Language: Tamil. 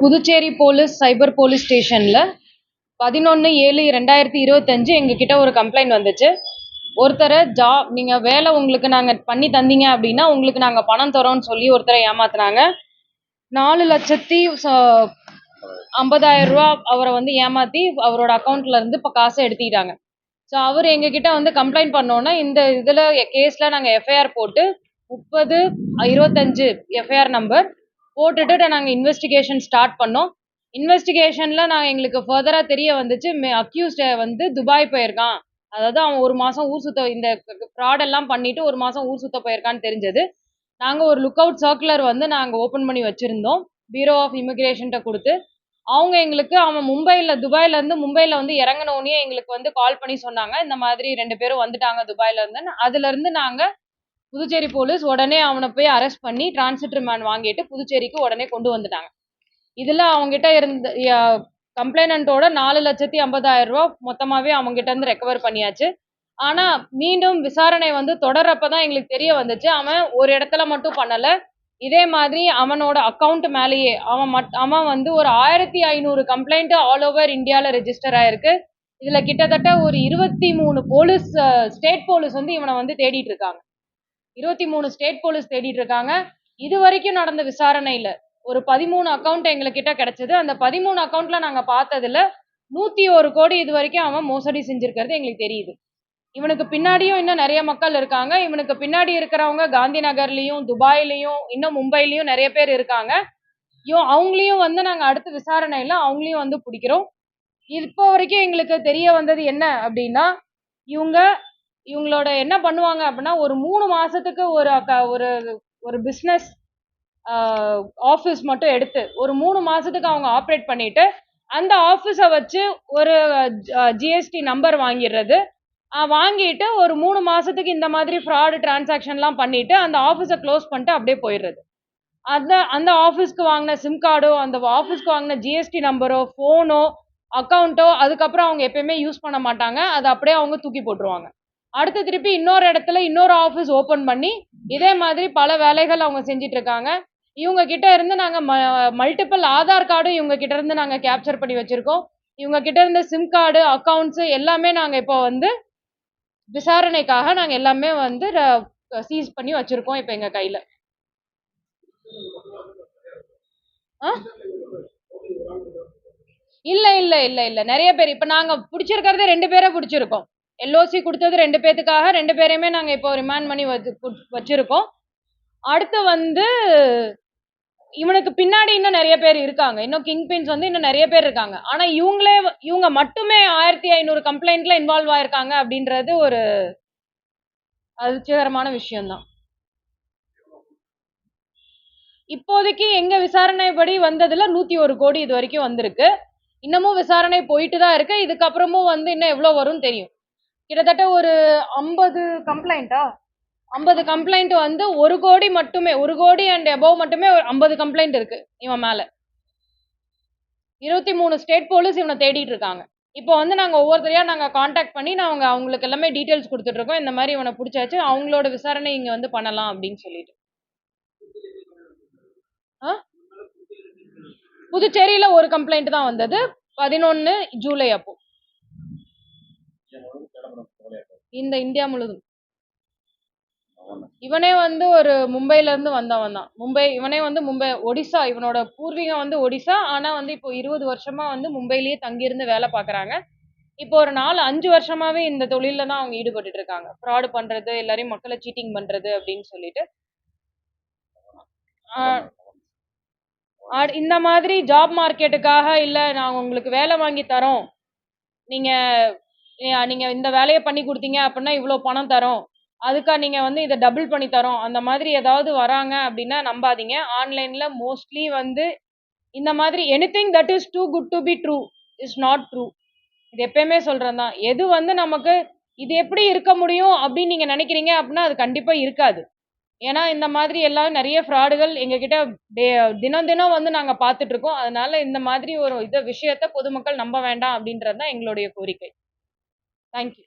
புதுச்சேரி போலீஸ் சைபர் போலீஸ் ஸ்டேஷனில் பதினொன்று ஏழு ரெண்டாயிரத்தி இருபத்தஞ்சு எங்ககிட்ட ஒரு கம்ப்ளைண்ட் வந்துச்சு. ஒருத்தரை ஜாப் நீங்கள் வேலை உங்களுக்கு நாங்கள் பண்ணி தந்தீங்க அப்படின்னா உங்களுக்கு நாங்கள் பணம் தரோன்னு சொல்லி ஒருத்தரை ஏமாத்துனாங்க. நாலு லட்சத்தி ச- ஐம்பதாயிரம் ரூபா அவரை வந்து ஏமாற்றி அவரோட அக்கௌண்ட்ல இருந்து இப்போ காசை எடுத்துக்கிட்டாங்க. ஸோ அவர் எங்ககிட்ட வந்து கம்ப்ளைண்ட் பண்ணோன்னா இந்த இதில் கேஸில் நாங்கள் எஃப்ஐஆர் போட்டு முப்பது இருபத்தஞ்சு எஃப்ஐஆர் நம்பர் போட்டுட்டு நாங்கள் இன்வெஸ்டிகேஷன் ஸ்டார்ட் பண்ணோம். இன்வெஸ்டிகேஷனில் நாங்கள் எங்களுக்கு ஃபர்தராக தெரிய வந்துச்சு அக்யூஸ்டை வந்து துபாய் போயிருக்கான். அதாவது அவன் ஒரு மாதம் ஊர் சுத்த இந்த ஃப்ராடெல்லாம் பண்ணிட்டு ஒரு மாதம் ஊர் சுத்த போயிருக்கான்னு தெரிஞ்சது. நாங்கள் ஒரு லுக் அவுட் சர்க்குலர் வந்து நாங்கள் ஓப்பன் பண்ணி வச்சுருந்தோம். பீரோ ஆஃப் இமிக்ரேஷன்கிட்ட கொடுத்து. அவங்க எங்களுக்கு அவன் மும்பையில் துபாயிலேருந்து மும்பையில் வந்து இறங்கினோடனே எங்களுக்கு வந்து கால் பண்ணி சொன்னாங்க. இந்த மாதிரி ரெண்டு பேரும் வந்துட்டாங்க துபாயில இருந்து அதுலேருந்து நாங்கள் புதுச்சேரி போலீஸ் உடனே அவனை போய் அரெஸ்ட் பண்ணி டிரான்சிட் ரிமாண்ட் வாங்கிட்டு புதுச்சேரிக்கு உடனே கொண்டு வந்துட்டாங்க. இதில் அவங்ககிட்ட இருந்த கம்ப்ளைனண்ட்டோட நாலு லட்சத்தி ஐம்பதாயிரம் ரூபா மொத்தமாகவே அவங்ககிட்ட இருந்து ரெக்கவர் பண்ணியாச்சு. ஆனால் மீண்டும் விசாரணை வந்து தொடர்றப்ப தான் எங்களுக்கு தெரிய வந்துச்சு. அவன் ஒரு இடத்துல மட்டும் பண்ணலை. இதே மாதிரி அவனோட அக்கௌண்ட் மேலேயே அவன் மட் அவன் வந்து ஒரு ஆயிரத்தி ஐநூறு கம்ப்ளைண்ட் ஆல் ஓவர் இந்தியாவில் ரெஜிஸ்டர் ஆயிருக்கு. இதில் கிட்டத்தட்ட ஒரு இருபத்தி மூணு போலீஸ் ஸ்டேட் போலீஸ் வந்து இவனை வந்து தேடிட்டு இருக்காங்க. இருபத்தி மூணு ஸ்டேட் போலீஸ் தேடிட்டு இருக்காங்க இது வரைக்கும் நடந்த விசாரணையில் ஒரு பதிமூணு அக்கௌண்ட் எங்ககிட்ட கிடைச்சது. அந்த பதிமூணு அக்கௌண்ட்ல நாங்கள் பார்த்ததுல நூற்றி ஒரு கோடி இது வரைக்கும் அவன் மோசடி செஞ்சிருக்கிறது எங்களுக்கு தெரியுது. இவனுக்கு பின்னாடியும் இன்னும் நிறைய மக்கள் இருக்காங்க. இவனுக்கு பின்னாடி இருக்கிறவங்க காந்தி நகர்லயும் துபாயிலையும் இன்னும் மும்பைலையும் நிறைய பேர் இருக்காங்க. ஐயோ அவங்களையும் வந்து நாங்கள் அடுத்த விசாரணையில் அவங்களையும் வந்து பிடிக்கிறோம். இப்போ வரைக்கும் எங்களுக்கு தெரிய வந்தது என்ன அப்படின்னா இவங்க இவங்களோட என்ன பண்ணுவாங்க அப்படின்னா ஒரு மூணு மாசத்துக்கு ஒரு அக்க- ஒரு ஒரு பிஸ்னஸ் ஆஃபீஸ் மட்டும் எடுத்து ஒரு மூணு மாசத்துக்கு அவங்க ஆப்ரேட் பண்ணிட்டு அந்த ஆஃபீஸை வச்சு ஒரு ஜிஎஸ்டி நம்பர் வாங்கிடுறது. வாங்கிட்டு ஒரு மூணு மாசத்துக்கு இந்த மாதிரி ஃப்ராடு டிரான்சாக்ஷன்லாம் பண்ணிட்டு அந்த ஆஃபீஸை க்ளோஸ் பண்ணிட்டு அப்படியே போயிடுறது. அந்த அந்த ஆஃபீஸ்க்கு வாங்கின சிம் கார்டோ அந்த ஆஃபீஸ்க்கு வாங்கின ஜிஎஸ்டி நம்பரோ ஃபோனோ அக்கௌண்ட்டோ அதுக்கப்புறம் அவங்க எப்பயுமே யூஸ் பண்ண மாட்டாங்க. அதை அப்படியே அவங்க தூக்கி போட்டுருவாங்க. அடுத்து திருப்பி இன்னொரு இடத்துல இன்னொரு ஆஃபீஸ் ஓப்பன் பண்ணி இதே மாதிரி பல வேலைகள் அவங்க செஞ்சிட்டு இருக்காங்க இவங்க கிட்ட இருந்து நாங்கள் ம மல்டிபிள் ஆதார் கார்டும் இவங்க கிட்ட இருந்து நாங்கள் கேப்சர் பண்ணி வச்சிருக்கோம். இவங்க கிட்ட இருந்த சிம் கார்டு அக்கௌண்ட்ஸு எல்லாமே நாங்கள் இப்போ வந்து விசாரணைக்காக நாங்கள் எல்லாமே வந்து சீஸ் பண்ணி வச்சிருக்கோம் இப்போ எங்கள் கையில். ஆ? இல்லை இல்லை இல்லை இல்லை. நிறைய பேர் இப்போ நாங்கள் பிடிச்சிருக்கிறதே ரெண்டு பேரை பிடிச்சிருக்கோம். எல்ஓசி கொடுத்தது ரெண்டு பேத்துக்காக ரெண்டு பேரையுமே நாங்கள் இப்போ ரிமாண்ட் பண்ணி வச்சு வச்சுருக்கோம். அடுத்து வந்து இவனுக்கு பின்னாடி இன்னும் நிறைய பேர் இருக்காங்க. இன்னும் கிங் பின்ஸ் வந்து இன்னும் நிறைய பேர் இருக்காங்க. ஆனால் இவங்களே இவங்க மட்டுமே ஆயிரத்தி ஐநூறு கம்ப்ளைண்ட்ல இன்வால்வ் ஆயிருக்காங்க அப்படின்றது ஒரு அதிர்ச்சிகரமான விஷயம்தான். இப்போதைக்கு எங்க விசாரணைப்படி வந்ததுல நூத்தி ஒரு கோடி இது வரைக்கும் வந்திருக்கு. இன்னமும் விசாரணை போயிட்டு தான் இருக்கு. இதுக்கப்புறமும் வந்து இன்னும் எவ்வளோ வரும்னு தெரியும். கிட்டத்தட்ட ஒரு ஐம்பது கம்ப்ளைண்ட்டா ஐம்பது கம்ப்ளைண்ட் வந்து ஒரு கோடி மட்டுமே ஒரு கோடி அண்ட் எபோவ் மட்டுமே ஒரு ஐம்பது கம்ப்ளைண்ட் இருக்கு இவன் மேல. இருபத்தி மூணு ஸ்டேட் போலீஸ் இவனை தேடிட்டு இருக்காங்க. இப்போ வந்து நாங்கள் ஒவ்வொருத்தரையா நாங்கள் காண்டாக்ட் பண்ணி நாங்கள் அவங்களுக்கு எல்லாமே டீட்டெயில்ஸ் கொடுத்துட்டு இருக்கோம். இந்த மாதிரி இவனை பிடிச்சாச்சு அவங்களோட விசாரணை இங்கே வந்து பண்ணலாம் அப்படின்னு சொல்லிட்டு. ஆ? புதுச்சேரியில் ஒரு கம்ப்ளைண்ட் தான் வந்தது. பதினொன்று ஜூலை அப்போ. இந்த இந்தியா முழுதும். இவனே வந்து ஒரு மும்பைல இருந்து வந்தவன் தான். மும்பை இவனே வந்து மும்பை ஒடிசா இவனோட பூர்வீகம் வந்து ஒடிசா. ஆனா வந்து இப்போ இருபது வருஷமா வந்து மும்பையிலேயே தங்கியிருந்து வேலை பார்க்கறாங்க. இப்போ ஒரு நாலு அஞ்சு வருஷமாவே இந்த தொழில்ல தான் அவங்க ஈடுபட்டுட்டு இருக்காங்க. ஃப்ராடு பண்றது எல்லாரையும் மக்களை சீட்டிங் பண்றது அப்படின்னு சொல்லிட்டு. இந்த மாதிரி ஜாப் மார்க்கெட்டுக்காக இல்லை நாங்கள் உங்களுக்கு வேலை வாங்கி தரோம். நீங்கள் நீங்கள் இந்த வேலையை பண்ணி கொடுத்தீங்க அப்படின்னா இவ்வளோ பணம் தரோம். அதுக்காக நீங்கள் வந்து இதை டபுள் பண்ணி தரோம். அந்த மாதிரி ஏதாவது வராங்க அப்படின்னா நம்பாதீங்க. ஆன்லைனில் மோஸ்ட்லி வந்து இந்த மாதிரி anything that is too good to be true is not true இது எப்பயுமே சொல்கிறேன் தான். எது வந்து நமக்கு இது எப்படி இருக்க முடியும் அப்படின்னு நீங்கள் நினைக்கிறீங்க அப்படின்னா அது கண்டிப்பாக இருக்காது. ஏன்னா இந்த மாதிரி எல்லாம் நிறைய ஃப்ராடுகள் எங்ககிட்ட டே- தினம் தினம் வந்து நாங்க பார்த்துட்டு இருக்கோம். அதனால இந்த மாதிரி ஒரு இதை விஷயத்த பொதுமக்கள் நம்ப வேண்டாம் அப்படின்றது தான் எங்களுடைய கோரிக்கை. Thank you.